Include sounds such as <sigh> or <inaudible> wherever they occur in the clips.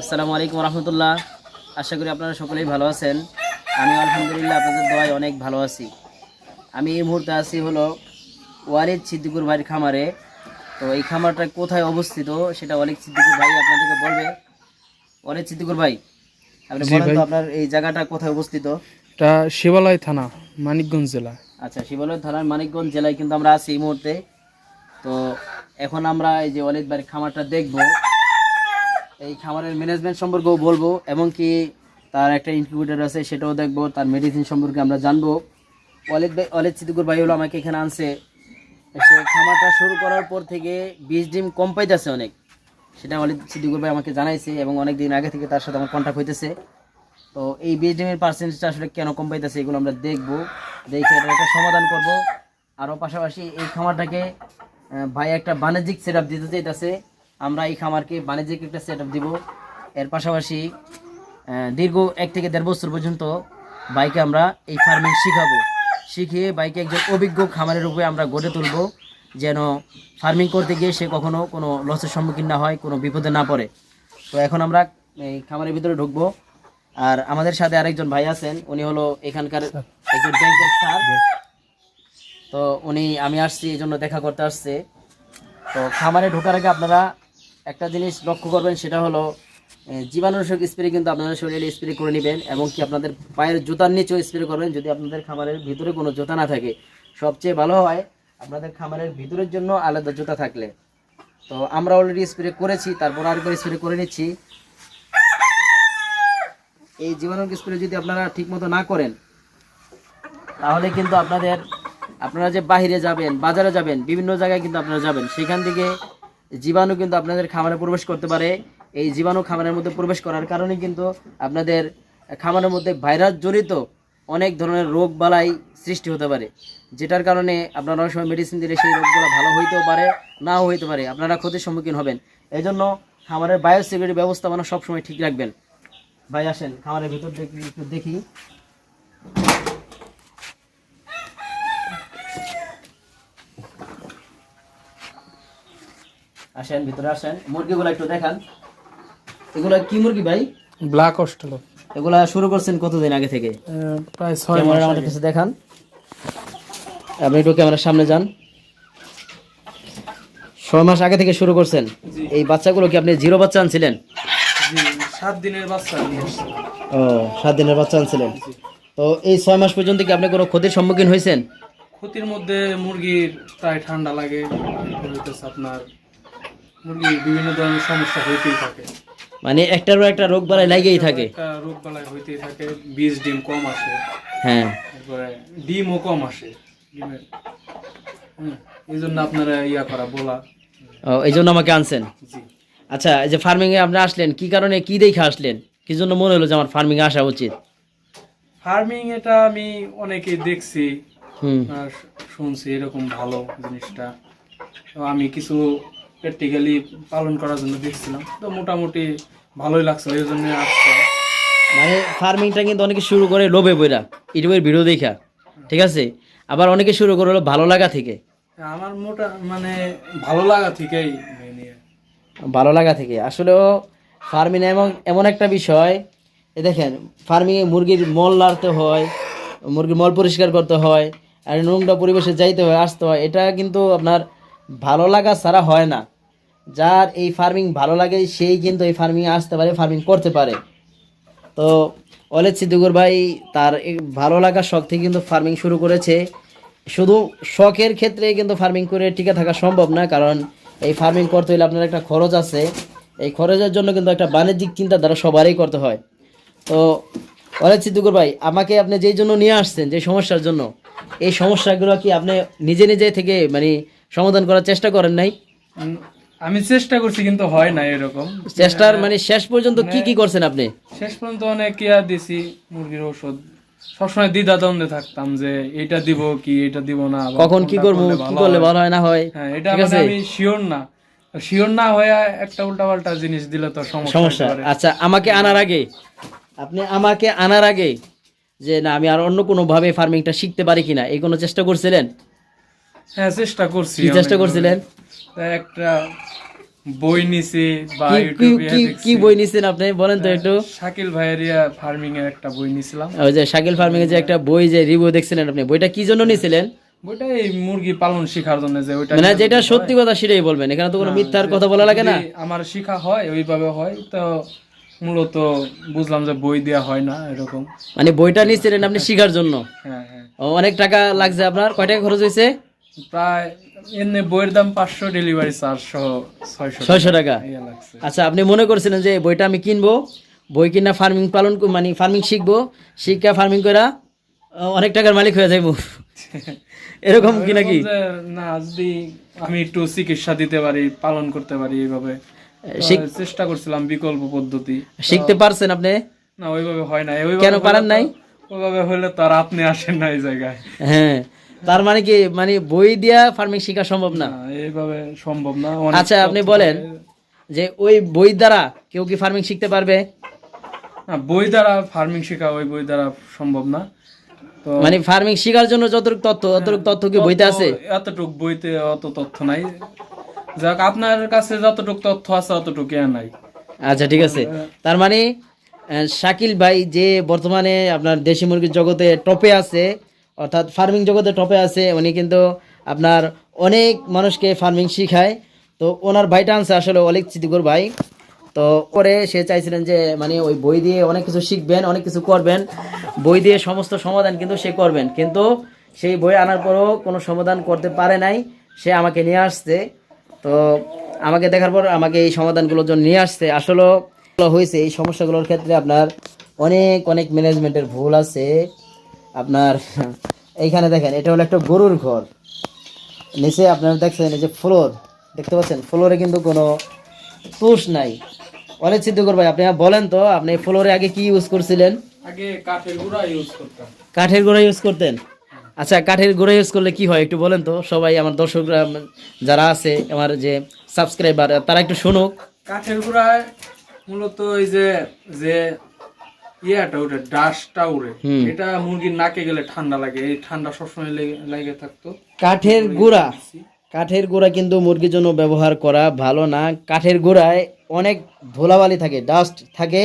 আসসালামু আলাইকুম রহমতুল্লাহ আশা করি আপনারা সকলেই ভালো আছেন। আমি আলহামদুলিল্লাহ আপনাদের দোয়ায় অনেক ভালো আছি। আমি এই মুহূর্তে আছি হলো ওয়ালিদ সিদ্দিকুর ভাইয়ের খামারে। তো এই খামারটা কোথায় অবস্থিত সেটা ওয়ালিদ সিদ্দিকুর ভাই আপনাদেরকে বলবে। ওয়ালিদ সিদ্দিকুর ভাই আপনি বলেন তো আপনার এই জায়গাটা কোথায় অবস্থিত? এটা শিবালয় থানা মানিকগঞ্জ জেলা। আচ্ছা শিবালয় থানার মানিকগঞ্জ জেলায় কিন্তু আমরা আছি এই মুহূর্তে। তো এখন আমরা এই যে ওয়ালিদ ভাইয়ের খামারটা দেখব। এই খামারের ম্যানেজমেন্ট সম্পর্কেও বলব এবং কি তার একটা ইনকিউবেটর আছে, সেটাও দেখব, তার মেডিসিন সম্পর্কে আমরা জানব। ওয়ালিদ ভাই ওয়ালিদ সিদ্দিকুর ভাই হলো আমাকে এখানে আনছে। সে খামারটা শুরু করার পর থেকে বীজ ডিম কম পাইতেছে অনেক। সেটা ওয়ালিদ সিদ্দিকুর ভাই আমাকে জানাইছে এবং অনেক দিন আগে থেকে তার সাথে আমার কন্ট্যাক্ট হইতেছে। তো এই বীজ ডিমের পার্সেন্টেজটা আসলে কেন কম পাইতেছে এগুলো আমরা দেখব। দেখে এটার একটা সমাধান করব। আরও পাশাপাশি এই খামারটাকে ভাই একটা বাণিজ্যিক সেট আপ দিতে চাইতেছে। আমরা এই খামারকে বাণিজ্যিক একটা সেট আপ দিব। এর পাশাপাশি দীর্ঘ এক থেকে দেড় বছর পর্যন্ত বাইকে আমরা এই ফার্মিং শিখাবো। শিখিয়ে বাইকে একজন অভিজ্ঞ খামারের রূপে আমরা গড়ে তুলব যেন ফার্মিং করতে গিয়ে সে কখনো কোনো লসের সম্মুখীন না হয় কোনো বিপদে না পড়ে। তো এখন আমরা এই খামারের ভিতরে ঢুকবো। আর আমাদের সাথে আরেকজন ভাই আছেন উনি হলো এখানকার একজন ব্যাংকের স্যার। তো উনি আমি আসছি এই জন্য দেখা করতে আসছে। তো খামারে ঢোকার আগে আপনারা একটা জিনিস লক্ষ্য করবেন, সেটা হলো জীবাণুনাশক স্প্রে কিন্তু আপনারা শরীরে স্প্রে করে নেবেন এবং কি আপনাদের পায়ের জুতার নিচেও স্প্রে করবেন যদি আপনাদের খামারের ভিতরে কোনো জুতা না থাকে। সবচেয়ে ভালো হয় আপনাদের খামারের ভিতরের জন্য আলাদা জুতা থাকলে। তো আমরা অলরেডি স্প্রে করেছি, তারপর আর করে স্প্রে করে নিচ্ছি। এই জীবাণু স্প্রে যদি আপনারা ঠিকমতো না করেন, তাহলে কিন্তু আপনাদের, আপনারা যে বাইরে যাবেন, বাজারে যাবেন, বিভিন্ন জায়গায় কিন্তু আপনারা যাবেন, সেখান থেকে জীবাণু কিন্তু আপনাদের খামারে প্রবেশ করতে পারে। এই জীবাণু খামারের মধ্যে প্রবেশ করার কারণে কিন্তু আপনাদের খামারের মধ্যে ভাইরাস জড়িত অনেক ধরনের রোগ বালাই সৃষ্টি হতে পারে, যেটার কারণে আপনারা অনেক সময় মেডিসিন দিলে সেই রোগগুলো ভালো হইতেও পারে, নাও হইতে পারে, আপনারা ক্ষতির সম্মুখীন হবেন। এই জন্য খামারের বায়োসিকিউরিটি ব্যবস্থাপনা সবসময় ঠিক রাখবেন। ভাই আসেন, খামারের ভিতর একটু দেখি। আসেন ভিতরে আসেন। মুরগিগুলো একটু দেখান। এগুলা কি মুরগি ভাই? ব্ল্যাক অস্ট্রেল এগুলা শুরু করছেন কতদিন আগে থেকে? প্রায় ছয় মাস আমাদের কাছে দেখান। আপনি একটু ক্যামেরার সামনে যান। ছয় মাস আগে থেকে শুরু করছেন। এই বাচ্চাগুলো কি আপনি জিরো বাচ্চা আনছিলেন? সাত দিনের বাচ্চা ও সাত দিনের বাচ্চা আনছিলেন। তো এই ছয় মাস পর্যন্ত কি আপনি কোনো ক্ষতির সম্মুখীন হয়েছেন? ক্ষতির মধ্যে মুরগির প্রায় ঠান্ডা লাগে আপনার মুরগির বিভিন্ন ধরনের সমস্যা হইতেই থাকে। মানে একটার পর একটা রোগ বালাই লাগেই থাকে। একটা রোগ বালাই হইতেই থাকে বীজ ডিম কম আসে। হ্যাঁ। তারপরে ডিমও কম আসে ডিমের। হুম, এই জন্য আপনারা ইয়া করা বলা। ও এই জন্য আমাকে আনছেন? জি। আচ্ছা এই যে ফার্মিং এ আপনি আসলেন কি কারণে কি দেখে আসলেন? কি জন্য মনে হলো যে আমার ফার্মিং এ আসা উচিত? ফার্মিং এটা আমি অনেকেই দেখছি হুম। আর শুনছি এরকম ভালো জিনিসটা। তো আমি কিছু প্র্যাকটিক্যালি পালন করার জন্য দেখছিলাম। তো মোটামুটি ভালোই লাগছিল এই জন্য আসছে। মানে ফার্মিংটা কিন্তু অনেকে শুরু করে লোভে বইরা ইউটিউবের ভিডিও দেখা ঠিক আছে? আবার অনেকে শুরু করে হলো ভালো লাগা থেকে। আমার মোটা মানে ভালো লাগা থেকেই ভালো লাগা থেকে। আসলেও ফার্মিং এমন এমন একটা বিষয় এ দেখেন ফার্মিংয়ে মুরগির মল লাড়তে হয় মুরগির মল পরিষ্কার করতে হয় আর নোংরা পরিবেশে যাইতে হয় আসতে হয় এটা কিন্তু আপনার ভালো লাগা ছাড়া হয় না। যার এই ফার্মিং ভালো লাগে, সেই কিন্তু এই ফার্মিংয়ে আসতে পারে ফার্মিং করতে পারে। তো অলেদ সিদ্দিকুর ভাই তার ভালো লাগার শখ থেকে কিন্তু ফার্মিং শুরু করেছে। শুধু শখের ক্ষেত্রে কিন্তু ফার্মিং করে টিকে থাকা সম্ভব না, কারণ এই ফার্মিং করতে হলে আপনার একটা খরচ আছে। এই খরচের জন্য কিন্তু একটা বাণিজ্যিক চিন্তাধারা সবারই করতে হয়। তো অলেদ সিদ্দিকুর ভাই, আমাকে আপনি যেই জন্য নিয়ে আসছেন যে সমস্যার জন্য, এই সমস্যাগুলো কি আপনি নিজে নিজে থেকে মানে সমাধান করার চেষ্টা করেন নাই? আমি চেষ্টা করছি কিন্তু হয় না এরকম। চেষ্টার মানে শেষ পর্যন্ত কি কি করছেন আপনি? শেষ পর্যন্ত অনেক কেয়ার দিছি মুরগির ওষুধ সবসময় দ্বিধা দ্বন্দ্বে থাকতাম যে এটা দিব কি এটা দিব না কখন কি করব কি করলে ভালো হয় না হয় হ্যাঁ এটা মানে আমি শিওর না। শিওর না হয়ে একটা উল্টাপাল্টা জিনিস দিলে তো সমস্যা। আচ্ছা আমাকে আনার আগে আপনি আমাকে আনার আগে যে না আমি আর অন্য কোনো ভাবে ফার্মিংটা শিখতে পারি কিনা এই কোনো চেষ্টা করছিলেন? হ্যাঁ চেষ্টা করছি কি চেষ্টা করছিলেন? একটা বই নিছি বা কি- বই নিছেন আপনি? বলেন তো একটু। শাকিল ভাইয়ের ফার্মিং এর একটা বই নিছিলাম। ওই যে শাকিল ফার্মিং এর যে একটা বই যে রিভিউ দেখছিলেন আপনি বইটা কি জন্য নিছিলেন? বইটা এই মুরগি পালন শেখার জন্য যে ওইটা মানে যেটা সত্যি কথা সেটাই বলবেন এখানে তো কোনো মিথ্যার কথা বলা লাগে না। আমার শিখা হয় ওইভাবে হয় তো মূলত বুঝলাম যে বই দেওয়া হয় না এরকম। মানে বইটা নিছিলেন আপনি শিখার জন্য? হ্যাঁ হ্যাঁ। অনেক টাকা লাগছে আপনার? কয় টাকা খরচ হয়েছে? প্রায় এমনি বইয়ের দাম পাঁচশো ডেলিভারি চার্জ সহ ছয়শো ছয়শো টাকা? ইয়ে আচ্ছা আপনি মনে করছিলেন যে বইটা আমি কিনবো বই কিনা ফার্মিং পালন মানে ফার্মিং শিখব শিক্ষা ফার্মিং করা অনেক টাকার মালিক হয়ে যাইব। <laughs> এরকম কি নাকি? না যদি আমি একটু চিকিৎসা দিতে পারি পালন করতে পারি এইভাবে চেষ্টা করছিলাম বিকল্প পদ্ধতি। শিখতে পারছেন আপনি? না ওইভাবে হয় না ওইভাবে কেন হলে পারেন তো- নাই? ওইভাবে হলে তো আর আপনি আসেন না এই জায়গায়। হ্যাঁ। তার মানে কি মানে বই দিয়া ফার্মিং শেখা সম্ভব না? এইভাবে সম্ভব না। আচ্ছা আপনি বলেন যে ওই বই দ্বারা কেউ কি ফার্মিং শিখতে পারবে? না বই দ্বারা ফার্মিং শেখা ওই বই দ্বারা সম্ভব না। মানে ফার্মিং শেখার জন্য যতটুকু তথ্য অতটুকু তথ্য কি বইতে আছে? এতটুক বইতে অত তথ্য নাই। যাক আপনার কাছে যতটুকু তথ্য আছে অতটুকু নাই। আচ্ছা ঠিক আছে। তার মানে শাকিল ভাই যে বর্তমানে আপনার দেশি মুরগির জগতে টপে আছে অর্থাৎ ফার্মিং জগতে টপে আছে, উনি কিন্তু আপনার অনেক মানুষকে ফার্মিং শিখায়। তো ওনার ভাইটা আনছে আসলে অলিক চিতিকর ভাই। তো পরে সে চাইছিলেন যে মানে ওই বই দিয়ে অনেক কিছু শিখবেন, অনেক কিছু করবেন। বই দিয়ে সমস্ত সমাধান কিন্তু সে করবেন। কিন্তু সেই বই আনার পরও কোনো সমাধান করতে পারে নাই। সে আমাকে নিয়ে আসছে। তো আমাকে দেখার পর আমাকে এই সমাধানগুলোর জন্য নিয়ে আসছে। আসলে হয়েছে, এই সমস্যাগুলোর ক্ষেত্রে আপনার অনেক অনেক ম্যানেজমেন্টের ভুল আছে। আপনার এইখানে দেখেন এটা হলো একটা গরুর ঘর। নিচে আপনারা দেখছেন এই যে ফ্লোর দেখতে পাচ্ছেন? ফ্লোরে কিন্তু কোনো তুষ নাই। অনেক সিদ্ধকর ভাই আপনি বলেন তো আপনি ফ্লোরে আগে কি ইউজ করছিলেন? আগে কাঠের গুঁড়া ইউজ করতাম। কাঠের গোড়া ইউজ করতেন? আচ্ছা কাঠের গোড়া ইউজ করলে কি হয় একটু বলেন তো? সবাই আমার দর্শকরা যারা আছে আমার যে সাবস্ক্রাইবার তারা একটু শুনুক। কাঠের গুঁড়ায় মূলত ওই যে যে ইয়াটা ওটা ডাসটা উড়ে। এটা মুরগির নাকে গেলে ঠান্ডা লাগে এই ঠান্ডা সবসময় লেগে থাকতো। কাঠের গুঁড়া। কাঠের গুঁড়া কিন্তু মুরগির জন্য ব্যবহার করা ভালো না। কাঠের গুঁড়ায় অনেক ধুলাবালি থাকে ডাস্ট থাকে।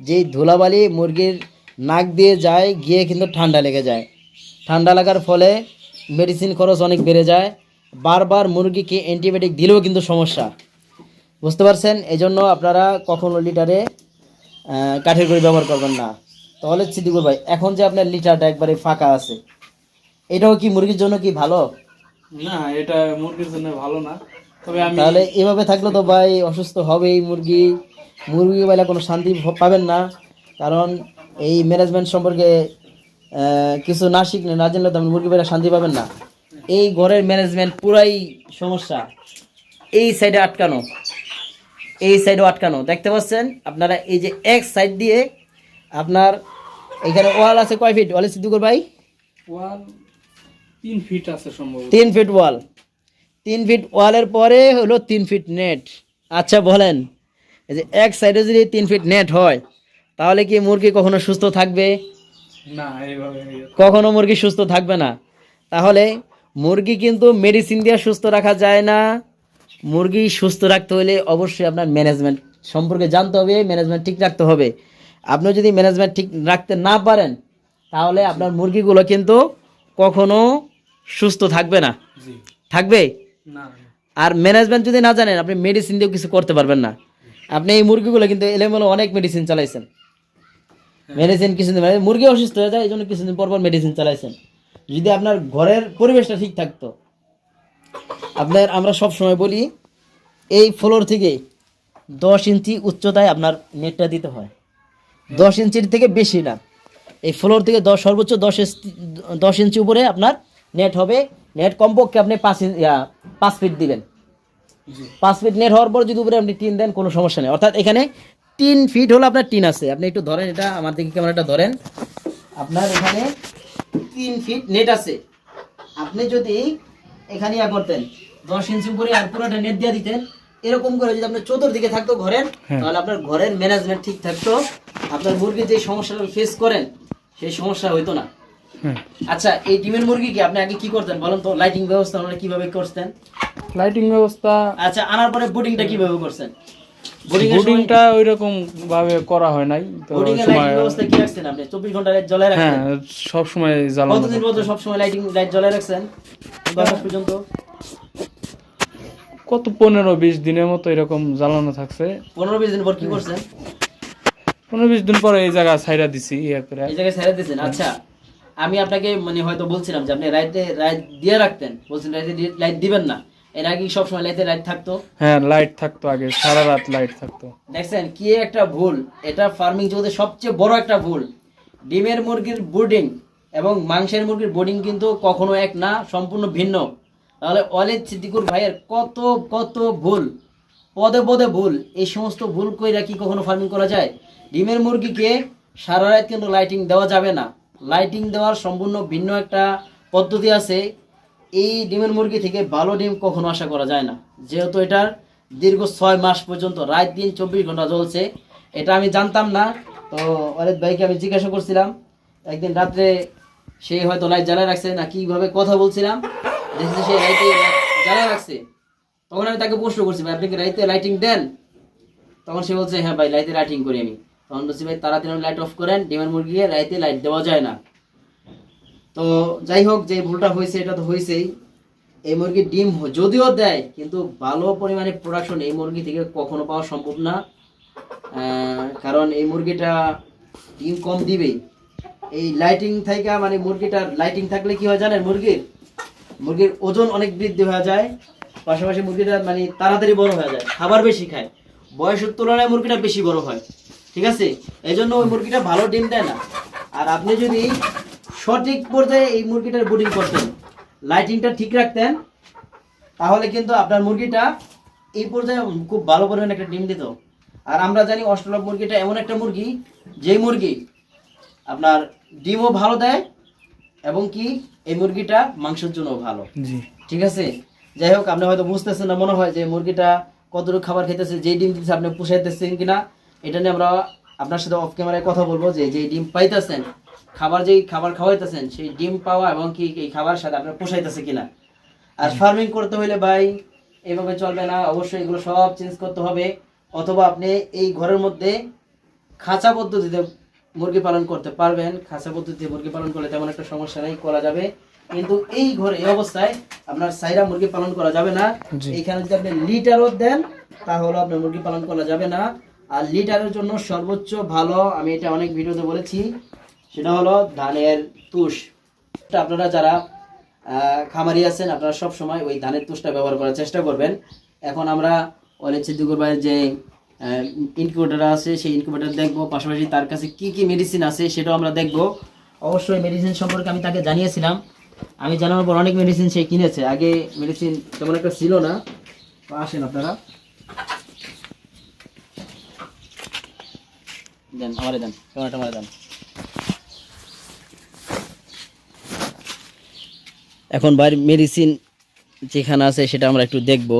যেই ধুলাবালি মুরগির নাক দিয়ে যায় গিয়ে কিন্তু ঠান্ডা লেগে যায়। ঠান্ডা লাগার ফলে মেডিসিন খরচ অনেক বেড়ে যায়। বারবার মুরগিকে অ্যান্টিবায়োটিক দিলেও কিন্তু সমস্যা। বুঝতে পারছেন? এই জন্য আপনারা কখনো লিটারে কাঠের গুঁড়ি ব্যবহার করবেন না। তাহলে সিদ্দিকুর ভাই এখন যে আপনার লিটারটা একবারে ফাঁকা আছে এটাও কি মুরগির জন্য কি ভালো? না এটা মুরগির জন্য ভালো না। তবে আমি তাহলে এভাবে থাকলে তো ভাই অসুস্থ হবেই মুরগি। মুরগি বেলা কোনো শান্তি পাবেন না। কারণ এই ম্যানেজমেন্ট সম্পর্কে কিছু না শিখলে না জানলে তো আপনি মুরগি বেলা শান্তি পাবেন না। এই ঘরের ম্যানেজমেন্ট পুরাই সমস্যা। এই সাইডে আটকানো। এই সাইডেও আটকানো। দেখতে পাচ্ছেন? আপনারা এই যে এক সাইড দিয়ে আপনার এখানে ওয়াল আছে কয় ফিট ওয়ালে সিদ্ধুকর ভাই? ওয়াল তিন ফিট আছে সম্ভবত। তিন ফিট ওয়াল তিন ফিট ওয়ালের পরে হলো তিন ফিট নেট আচ্ছা বলেন এই যে এক সাইডে যদি তিন ফিট নেট হয় তাহলে কি মুরগি কখনো সুস্থ থাকবে? না কখনো মুরগি সুস্থ থাকবে না। তাহলে মুরগি কিন্তু মেডিসিন দিয়ে সুস্থ রাখা যায় না। মুরগি সুস্থ রাখতে হলে অবশ্যই আপনার ম্যানেজমেন্ট সম্পর্কে জানতে হবে ম্যানেজমেন্ট ঠিক রাখতে হবে। আপনি যদি ম্যানেজমেন্ট ঠিক রাখতে না পারেন তাহলে আপনার মুরগিগুলো কিন্তু কখনো সুস্থ থাকবে না। থাকবে? আর ম্যানেজমেন্ট যদি না জানেন আপনি মেডিসিন দিয়েও কিছু করতে পারবেন না। আপনি এই মুরগিগুলো কিন্তু এলোমেলো অনেক মেডিসিন চালাইছেন। মেডিসিন কিছুদিন মানে মুরগি অসুস্থ হয়ে যায় এই জন্য কিছুদিন পর পর মেডিসিন চালাইছেন। যদি আপনার ঘরের পরিবেশটা ঠিক থাকতো আপনার আমরা সব সময় বলি এই ফ্লোর থেকে দশ ইঞ্চি উচ্চতায় আপনার নেটটা দিতে হয়। দশ ইঞ্চির থেকে বেশি না। এই ফ্লোর থেকে দশ সর্বোচ্চ দশ দশ ইঞ্চি উপরে আপনার নেট হবে। নেট কমপক্ষে আপনি পাঁচ পাঁচ ফিট দিবেন। পাঁচ ফিট নেট হওয়ার পর যদি উপরে আপনি টিন দেন কোনো সমস্যা নেই। অর্থাৎ এখানে তিন ফিট হলো আপনার টিন আছে। আপনি একটু ধরেন এটা আমার দিকে ক্যামেরাটা ধরেন। আপনার এখানে তিন ফিট নেট আছে। আপনি যদি এখানে ইয়া করতেন। দশ ইঞ্চি উপরে আর পুরোটা নেট দিয়ে দিতেন। এরকম করে যদি আপনার চতুর্দিকে থাকতো ঘরের তাহলে আপনার ঘরের ম্যানেজমেন্ট ঠিক থাকতো। আপনার মুরগি যে সমস্যাটা ফেস করেন সেই সমস্যা হইতো না। হ্যাঁ। আচ্ছা এই ডিমের মুরগি কি আপনি আগে কি করতেন বলেন তো? লাইটিং ব্যবস্থা আপনারা কীভাবে করতেন লাইটিং ব্যবস্থা আচ্ছা আনার পরে বোর্ডিংটা কীভাবে করছেন? বোর্ডিংটা ওই রকম ভাবে করা হয় নাই তো সময় ব্যবস্থা কি রাখছেন আপনি? 24 ঘণ্টা লাইট জ্বলায় হ্যাঁ সব সময় জ্বালানো কতদিন পর্যন্ত সব সময় লাইটিং লাইট জ্বলায় রাখছেন? কত পর্যন্ত? কত পনেরো বিশ দিনের মতো এরকম জ্বালানো থাকছে। 15 20 দিন পর কি করছেন? পনেরো বিশ দিন পরে এই জায়গা ছাইরা দিছি ইয়ে করে। এই জায়গায় ছেড়ে দিয়েছেন আচ্ছা আমি আপনাকে মানে হয়তো বলছিলাম যে আপনি রাইতে রাইট দিয়ে রাখতেন। বলছেন রাইতে লাইট দিবেন না। এর আগে কি সবসময় লাইটে লাইট থাকতো? হ্যাঁ লাইট থাকতো আগে সারা রাত লাইট থাকতো। দেখছেন কি একটা ভুল। এটা ফার্মিং জগতে সবচেয়ে বড় একটা ভুল। ডিমের মুরগির বোর্ডিং এবং মাংসের মুরগির বোর্ডিং কিন্তু কখনো এক না সম্পূর্ণ ভিন্ন। তাহলে অলেদ সিদ্দিকুর ভাইয়ের কত কত ভুল পদে পদে ভুল এই সমস্ত ভুল কইরা কি কখনো ফার্মিং করা যায়? ডিমের মুরগিকে সারা রাত কিন্তু লাইটিং দেওয়া যাবে না। লাইটিং দেওয়ার সম্পূর্ণ ভিন্ন একটা পদ্ধতি আছে। এই ডিমের মুরগি থেকে ভালো ডিম কখনো আশা করা যায় না। যেহেতু এটার দীর্ঘ ছয় মাস পর্যন্ত, রাত দিন চব্বিশ ঘণ্টা চলছে এটা আমি জানতাম না। তো অরিত ভাইকে আমি জিজ্ঞাসা করছিলাম, একদিন রাত্রে সে হয়তো লাইট জ্বালায় রাখছে না কীভাবে কথা বলছিলাম। দেখছি সে লাইটে জ্বালায় রাখছে। তখন আমি তাকে প্রশ্ন করছি, ভাই, আপনি কি রাইতে লাইটিং দেন? তখন সে বলছে হ্যাঁ ভাই লাইটে লাইটিং করি আমি। তখন বলছি, ভাই, তাড়াতাড়ি লাইট অফ করেন। ডিমের মুরগিকে রাইতে লাইট দেওয়া যায় না। তো যাই হোক, যে ভুলটা হয়েছে, এটা তো হয়েছেই। এই মুরগির ডিম যদিও দেয়, কিন্তু ভালো পরিমাণে প্রোডাকশন এই মুরগি থেকে কখনো পাওয়া সম্ভব না। কারণ এই মুরগিটা ডিম কম দিবেই। এই লাইটিং থেকে মানে মুরগিটার লাইটিং থাকলে কি হয় জানেন মুরগির? মুরগির ওজন অনেক বৃদ্ধি হয়ে যায়। পাশাপাশি মুরগিটা মানে তাড়াতাড়ি বড় হয়ে যায়, খাবার বেশি খায়। বয়সের তুলনায় মুরগিটা বেশি বড় হয়, ঠিক আছে? এই জন্য ওই মুরগিটা ভালো ডিম দেয় না। আর আপনি যদি সঠিক পর্যায়ে এই মুরগিটার বোর্ডিং করতেন। লাইটিংটা ঠিক রাখতেন তাহলে কিন্তু আপনার মুরগিটা এই পর্যায়ে খুব ভালো পরিমাণে একটা ডিম দিত। আর আমরা জানি অস্ট্রেলক মুরগিটা এমন একটা মুরগি যে মুরগি আপনার ডিমও ভালো দেয় এবং কি এই মুরগিটা মাংসের জন্য ভালো। ঠিক আছে? যাই হোক আপনি হয়তো বুঝতেছেন না মনে হয় যে মুরগিটা কতটুকু খাবার খেতেছে যেই ডিম দিতেছে আপনি পুষাইতেছেন কিনা এটা নিয়ে আমরা আপনার সাথে অফ ক্যামেরায় কথা বলব যে যে ডিম পাইতেছেন খাবার যেই খাবার খাওয়াইতেছেন সেই ডিম পাওয়া এবং কি এই খাবার সাথে আপনার পোষাইতেছে কিনা? আর ফার্মিং করতে হইলে ভাই এভাবে চলবে না অবশ্যই এগুলো সব চেঞ্জ করতে হবে। অথবা আপনি এই ঘরের মধ্যে খাঁচা পদ্ধতিতে মুরগি পালন করতে পারবেন। খাঁচা পদ্ধতিতে মুরগি পালন করলে তেমন একটা সমস্যা নেই করা যাবে। কিন্তু এই ঘরে এই অবস্থায় আপনার সাইরা মুরগি পালন করা যাবে না। এখানে যদি আপনি লিটারও দেন তাহলে আপনার মুরগি পালন করা যাবে না। আর লিটারের জন্য সর্বোচ্চ ভালো আমি এটা অনেক ভিডিওতে বলেছি সেটা হলো ধানের তুষ। আপনারা যারা খামারি আছেন, আপনারা সব সময় ওই ধানের তুষটা ব্যবহার করার চেষ্টা করবেন। এখন আমরা অনেক সিদ্দিকুর ভাইয়ের যে ইনকিউবেটার আছে, সেই ইনকিউবেটার দেখব। পাশাপাশি তার কাছে কি কি মেডিসিন আছে সেটাও আমরা দেখব। অবশ্যই মেডিসিন সম্পর্কে আমি তাকে জানিয়েছিলাম। আমি জানানোর পর অনেক মেডিসিন সে কিনেছে। আগে মেডিসিন তেমন একটা ছিল না। আসেন আপনারা। দেন, আমারে দেন টমেটো আমারে দেন। এখন বাইরে মেডিসিন যেখানে আছে সেটা আমরা একটু দেখব।